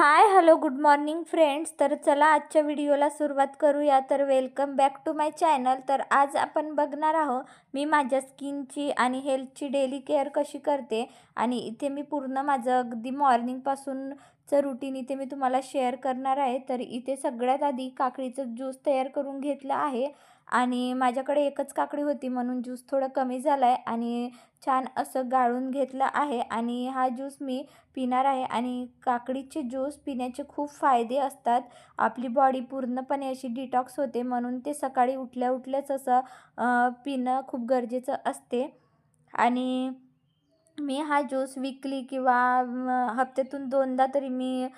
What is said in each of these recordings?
hi hello good morning friends तर चला आजच्या व्हिडिओला सुरुवात करूया. तर welcome back to my channel तर आज आपण बघणार आहोत मी माझ्या स्किनची आणि हेल्थची डेली केअर कशी करते आणि इथे मी पूर्ण माझं अगदी मॉर्निंगपासूनचं रुटीन इथे मी तुम्हाला शेअर करणार आहे. तर इथे सगळ्यात आधी काकडीचं ज्यूस तयार करून घेतलं आहे. आणि माझ्याकडे एकच काकडी होती म्हणून ज्यूस थोडं कमी झाला आहे आणि छान असं गाळून घेतलं आहे आणि हा ज्यूस मी पिणार आहे आणि काकडीचे ज्यूस पिण्याचे खूप फायदे असतात. आपली बॉडी पूर्णपणे अशी डिटॉक्स होते म्हणून ते सकाळी उठल्या उठल्याच असं पिणं खूप गरजेचं असते. आणि मी हा ज्यूस विकली किंवा हप्त्यातून दोनदा तरी मी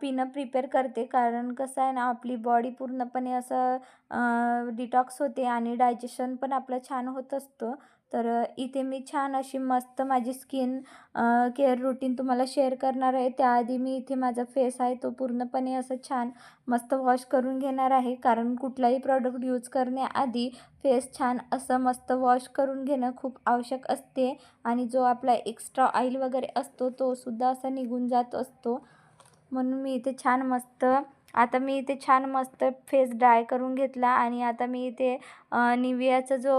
पिणं प्रिपेअर करते. कारण कसं आहे ना आपली बॉडी पूर्णपणे असं डिटॉक्स होते आणि डायजेशन पण आपलं छान होत असतं. तर इथे मी छान अशी मस्त माझी स्किन केअर रुटीन तुम्हाला शेअर करणार आहे. त्याआधी मी इथे माझा फेस आहे तो पूर्णपणे असं छान मस्त वॉश करून घेणार आहे. कारण कुठलाही प्रॉडक्ट यूज करण्याआधी फेस छान असं मस्त वॉश करून घेणं खूप आवश्यक असते. आणि जो आपला एक्स्ट्रा ऑइल वगैरे असतो तो सुद्धा असा निघून जात असतो. म्हणून मी इथे छान मस्त आता मी इथे छान मस्त फेस ड्राय करून घेतला आणि आता मी इथे निवियाचा जो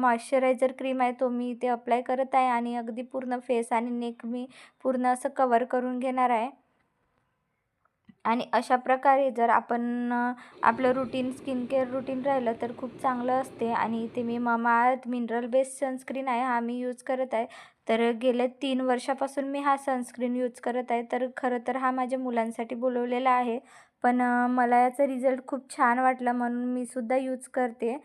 मॉइश्चरायझर क्रीम आहे तो मी इथे अप्लाय करत आहे आणि अगदी पूर्ण फेस आणि नेक मी पूर्ण असं कवर करून घेणार आहे. आणि अशा प्रकारे जर आपण आपलं रुटीन स्किन केअर रुटीन राहिलं तर खूप चांगलं असते. आणि इथे मी ममाअर्थ मिनरल बेस्ड सनस्क्रीन आहे हा मी यूज करत आहे. तर गेल्या तीन वर्षापासून मी हा सनस्क्रीन यूज करत आहे. तर खरं तर हा माझ्या मुलांसाठी बोलवलेला आहे. पण मला याचा रिझल्ट खूप छान वाटला म्हणून मी सुद्धा यूज करते.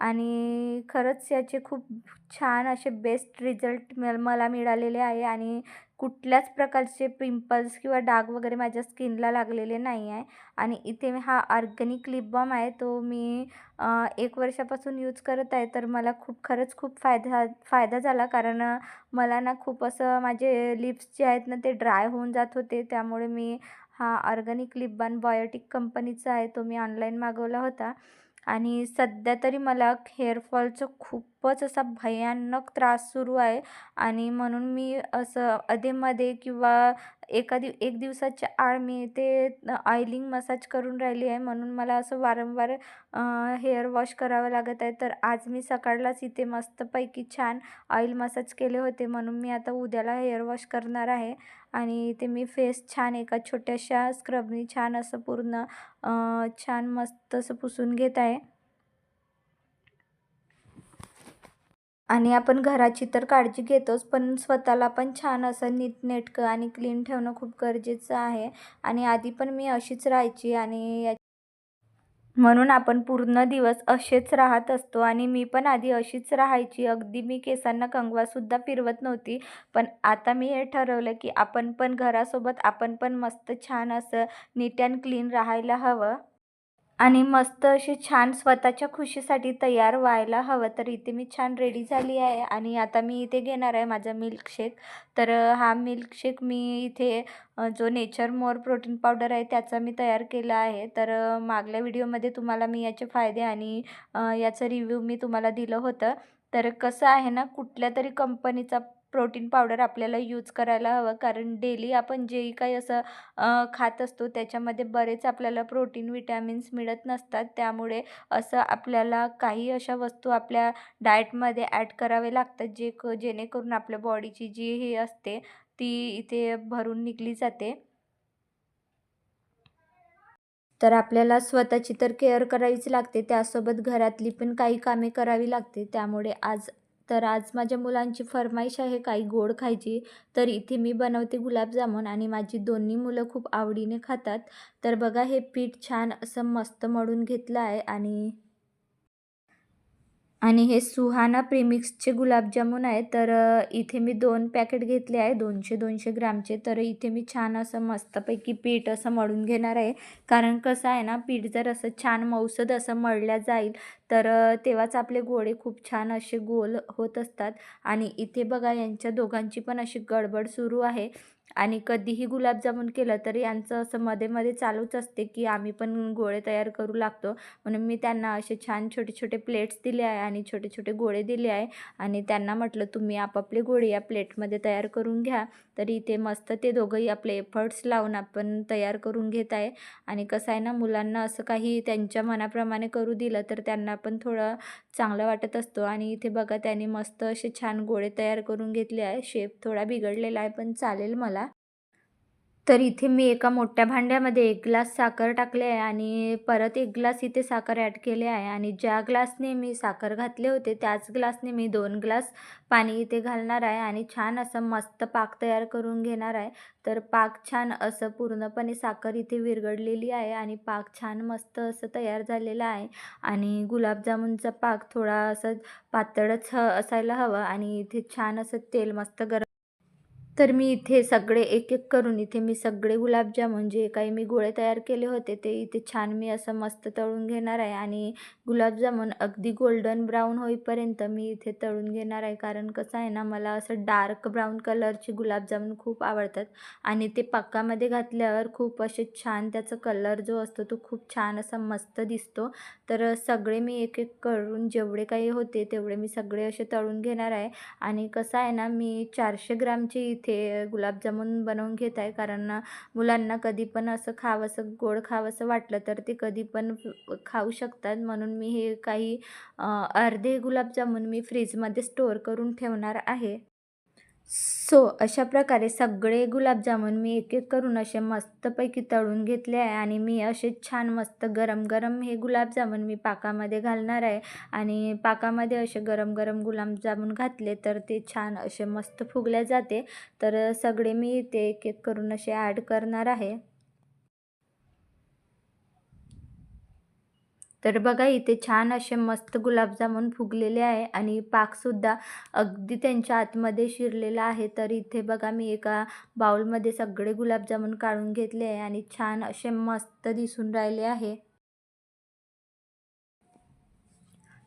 आणि खरंच याचे खूप छान असे बेस्ट रिझल्ट म मला मिळालेले आहे आणि कुठल्याच प्रकारचे पिंपल्स किंवा डाग वगैरे माझ्या स्किनला लागलेले नाही आहे. आणि इथे हा ऑर्गॅनिक लिपबॉम आहे तो मी एक वर्षापासून यूज करत आहे. तर मला खूप खरंच खूप फायदा फायदा झाला. कारण मला ना खूप असं माझे लिप्स जे आहेत ना ते ड्राय होऊन जात होते. त्यामुळे मी हा ऑर्गनिक लिप बाम बायोटिक कंपनीचा आहे. तो मी ऑनलाईन मागवला होता. आणि सध्या तरी मला हेअरफॉलचं खूप खूपच असा भयानक त्रास सुरू आहे. आणि म्हणून मी असं अधेमध्ये किंवा एखादी एक दिवसाच्या आड मी ते ऑइलिंग मसाज करून राहिली आहे. म्हणून मला असं वारंवार हेअर वॉश करावं लागत आहे. तर आज मी सकाळलाच इथे मस्तपैकी छान ऑइल मसाज केले होते. म्हणून मी आता उद्याला हेअर वॉश करणार आहे. आणि ते मी फेस छान एका छोट्याशा स्क्रबनी छान असं पूर्ण छान मस्त असं पुसून घेत आहे. आणि आपण घराची तर काळजी घेतोच पण स्वतःला पण छान असं नीटनेटकं आणि क्लीन ठेवणं खूप गरजेचं आहे. आणि आधी पण मी अशीच राहायची आणि म्हणून आपण पूर्ण दिवस असेच राहत असतो. आणि मी पण आधी अशीच राहायची. अगदी मी केसांना कंगवासुद्धा फिरवत नव्हती. पण आता मी हे ठरवलं की आपण पण घरासोबत आपण पण मस्त छान असं नीट अँड क्लीन राहायला हवं. आणि मस्त अशी छान स्वतःच्या खुशीसाठी तयार व्हायला हवं. तर इथे मी छान रेडी झाली आहे आणि आता मी इथे घेणार आहे माझा मिल्कशेक तर हा मिल्कशेक मी इथे जो नेचर मोर प्रोटीन पावडर आहे त्याचा मी तयार केला आहे. तर मागल्या व्हिडिओमध्ये तुम्हाला मी याचे फायदे आणि याचं रिव्ह्यू मी तुम्हाला दिलं होतं. तर कसं आहे ना कुठल्या तरी कंपनीचा प्रोटीन पावडर आपल्याला यूज करायला हवं. कारण डेली आपण जेही काही असं खात असतो त्याच्यामध्ये बरेच आपल्याला प्रोटीन विटॅमिन्स मिळत नसतात. त्यामुळे असं आपल्याला काही अशा वस्तू आपल्या डाएटमध्ये ॲड करावे लागतात जे क जेणेकरून आपल्या बॉडीची जी हे असते ती इथे भरून निघली जाते. तर आपल्याला स्वतःची तर केअर करावीच लागते. त्यासोबत घरातली पण काही कामे करावी लागते. त्यामुळे आज तर आज माझ्या मुलांची फरमाईश आहे काही गोड खायची. तर इथे मी बनवते गुलाबजामुन आणि माझी दोन्ही मुलं खूप आवडीने खातात. तर बघा हे पीठ छान असं मस्त मळून घेतलं आहे आणि आणि हे सुहाना प्रीमिक्सचे गुलाबजामुन आहे तर इथे मी दोन पॅकेट घेतले आहे दोनशे दोनशे ग्रामचे. तर इथे मी छान असं मस्तपैकी पीठ असं मळून घेणार आहे. कारण कसं आहे ना पीठ जर असं छान मौसद असं मळल्या जाईल तर तेव्हाच आपले गोळे खूप छान असे गोल होत असतात. आणि इथे बघा यांच्या दोघांची पण अशी गडबड सुरू आहे. आणि कधीही गुलाबजामुन केलं तर यांचं असं मध्ये मध्ये चालूच असते की आम्ही पण गोळे तयार करू लागतो. म्हणून मी त्यांना असे छान छोटे छोटे प्लेट्स दिले आहे आणि छोटे छोटे गोळे दिले आहे. आणि त्यांना म्हटलं तुम्ही आपापले गोळे या प्लेटमध्ये तयार करून घ्या. तर इथे मस्त ते दोघंही आपले एफर्ट्स लावून आपण तयार करून घेत आहे. आणि कसं आहे ना मुलांना असं काही त्यांच्या मनाप्रमाणे करू दिलं तर त्यांना पण थोडं चांगलं वाटत असतो. आणि इथे बघा त्यांनी मस्त असे छान गोळे तयार करून घेतले आहे. शेप थोडा बिघडलेला आहे पण चालेल मला. तर इथे मी एका मोठ्या भांड्यामध्ये एक ग्लास साखर टाकले आहे आणि परत एक ग्लास इथे साखर ॲड केले आहे. आणि ज्या ग्लासने मी साखर घातले होते त्याच ग्लासने मी दोन ग्लास पाणी इथे घालणार आहे आणि छान असं मस्त पाक तयार करून घेणार आहे. तर पाक छान असं पूर्णपणे साखर इथे विरघळलेली आहे आणि पाक छान मस्त असं तयार झालेला आहे. आणि गुलाबजामुनचा पाक थोडा असं पातळच ह असायला हवं आणि इथे छान असं तेल मस्त गरम तर मी इथे सगळे एक एक करून इथे मी सगळे गुलाबजामुन जे काही मी गोळे तयार केले होते ते इथे छान मी असं मस्त तळून घेणार आहे. आणि गुलाबजामुन अगदी गोल्डन ब्राऊन होईपर्यंत मी इथे तळून घेणार आहे. कारण कसं आहे ना मला असं डार्क ब्राऊन कलरचे गुलाबजामुन खूप आवडतात. आणि ते पाकामध्ये घातल्यावर खूप असे छान त्याचा कलर जो असतो तो खूप छान असा मस्त दिसतो. तर सगळे मी एक एक करून जेवढे काही होते तेवढे मी सगळे असे तळून घेणार आहे. आणि कसं आहे ना मी चारशे ग्रामचे इथे गुलाबजामुन बनवून घेत आहे. कारण मुलांना कधी पण असं खावंसं गोड खावंसं वाटलं तर ते कधी पण खाऊ शकतात. म्हणून मी हे काही अर्धे गुलाबजामुन मी फ्रीजमध्ये स्टोअर करून ठेवणार आहे. सो अशा प्रकारे सगळे गुलाबजामुन मी एक एक करून असे मस्तपैकी तळून घेतले आहे आणि मी असे छान मस्त गरम गरम हे गुलाबजामुन मी पाकामध्ये घालणार आहे. आणि पाकामध्ये असे गरम गरम गुलाबजामुन घातले तर ते छान असे मस्त फुगले जाते. तर सगळे मी ते एक एक करून असे ॲड करणार आहे. तर बघा इथे छान असे मस्त गुलाबजामुन फुगलेले आहे आणि पाकसुद्धा अगदी त्यांच्या आतमध्ये शिरलेला आहे. तर इथे बघा मी एका बाउलमध्ये सगळे गुलाबजामुन काढून घेतले आहे आणि छान असे मस्त दिसून राहिले आहे.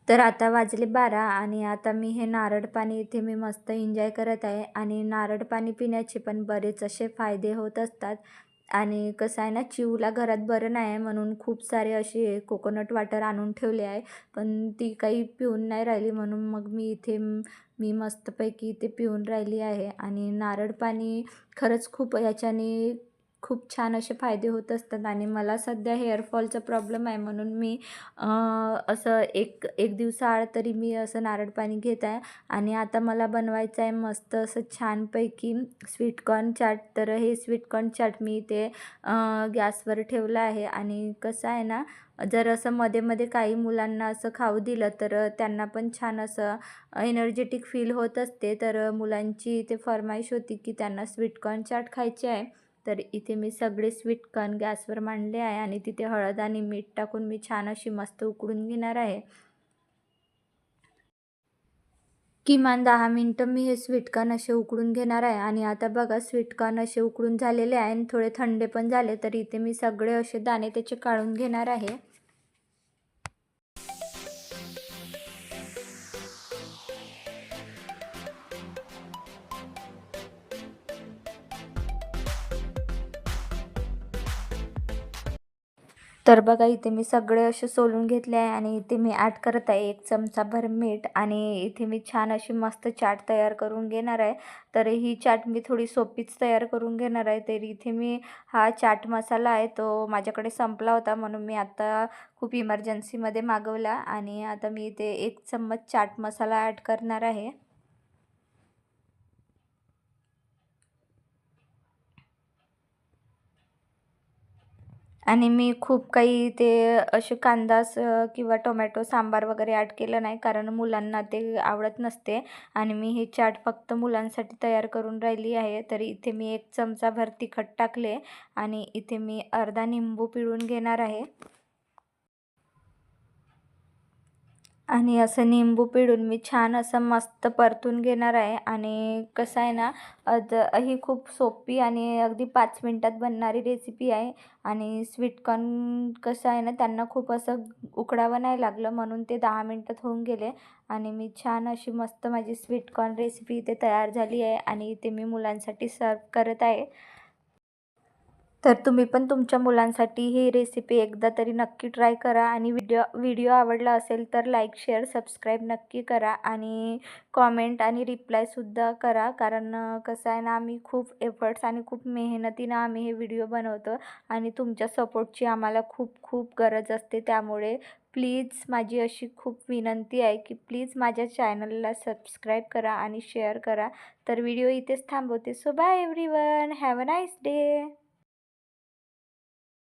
तर आता वाजले बारा आणि आता मी हे नारळ पाणी इथे मी मस्त एन्जॉय करत आहे. आणि नारळ पाणी पिण्याचे पण बरेच असे फायदे होत असतात. आणि कसं आहे ना चिवला घरात बरं नाही आहे म्हणून खूप सारे असे कोकोनट वॉटर आणून ठेवले आहे. पण ती काही पिऊन नाही राहिली म्हणून मग मी इथे मी मस्तपैकी इथे पिऊन राहिली आहे. आणि नारळ पाणी खरंच खूप याच्याने खूप छान असे फायदे होत असतात आणि मला सध्या हेअरफॉलचा प्रॉब्लेम आहे म्हणून मी असं एक एक दिवसाआड तरी मी असं नारळ पाणी घेत आहे. आणि आता मला बनवायचं आहे मस्त असं छानपैकी स्वीटकॉर्न चाट तर हे स्वीटकॉर्न चाट मी ते गॅसवर ठेवलं आहे. आणि कसं आहे ना जर असं मध्ये मध्ये काही मुलांना असं खाऊ दिलं तर त्यांना पण छान असं एनर्जेटिक फील होत असते. तर मुलांची इथे फरमाईश होती की त्यांना स्वीटकॉर्न चाट खायची आहे. तर इथे मी सगळे स्वीट कॉर्न गॅसवर मांडले आहे आणि तिथे हळद आणि मीठ टाकून मी छान अशी मस्त उकडून घेणार आहे. किमान दहा मिनटं मी हे स्वीटकॉर्न असे उकडून घेणार आहे आणि आता बघा स्वीटकॉर्न असे उकडून झालेले आहे आणि थोडे थंडे पण झाले तर इथे मी सगळे असे दाणे त्याचे काढून घेणार आहे. तर बघा इथे मी सगळे असे सोलून घेतले आहे आणि इथे मी ॲड करत आहे एक चमचाभर मीठ आणि इथे मी छान अशी मस्त चाट तयार करून घेणार आहे. तर ही चाट मी थोडी सोपीच तयार करून घेणार आहे. तर इथे मी हा चाट मसाला आहे तो माझ्याकडे संपला होता म्हणून मी आता खूप इमर्जन्सीमध्ये मागवला आणि आता मी इथे एक चम्मच चाट मसाला ॲड करणार आहे. आणि मी खूप काही ते असे कांदास किंवा टोमॅटो सांबार वगैरे ॲड केलं नाही कारण मुलांना ते आवडत नसते. आणि मी ही चाट फक्त मुलांसाठी तयार करून राहिली आहे. तर इथे मी एक चमचाभर तिखट टाकले आणि इथे मी अर्धा निंबू पिळून घेणार आहे. आणि असं निंबू पिळून मी छान असं मस्त परतून घेणार आहे. आणि कसं आहे ना अद ही खूप सोपी आणि अगदी पाच मिनटात बनणारी रेसिपी आहे. आणि स्वीटकॉर्न कसं आहे ना त्यांना खूप असं उकडावं नाही लागलं म्हणून ते दहा मिनटात होऊन गेले. आणि मी छान अशी मस्त माझी स्वीटकॉर्न रेसिपी इथे तयार झाली आहे आणि इथे मी मुलांसाठी सर्व करत आहे. तर तुम्ही पण तुमच्या मुलांसाठी ही रेसिपी एकदा तरी नक्की ट्राय करा आणि व्हिडिओ व्हिडिओ आवडला असेल तर लाईक शेअर सबस्क्राईब नक्की करा आणि कॉमेंट आणि रिप्लायसुद्धा करा. कारण कसं आहे ना आम्ही खूप एफर्ट्स आणि खूप मेहनतीनं आम्ही हे व्हिडिओ बनवतो आणि तुमच्या सपोर्टची आम्हाला खूप खूप गरज असते. त्यामुळे प्लीज माझी अशी खूप विनंती आहे की प्लीज माझ्या चॅनलला सबस्क्राईब करा आणि शेअर करा. तर व्हिडिओ इथेच थांबवते. So bye everyone have a nice day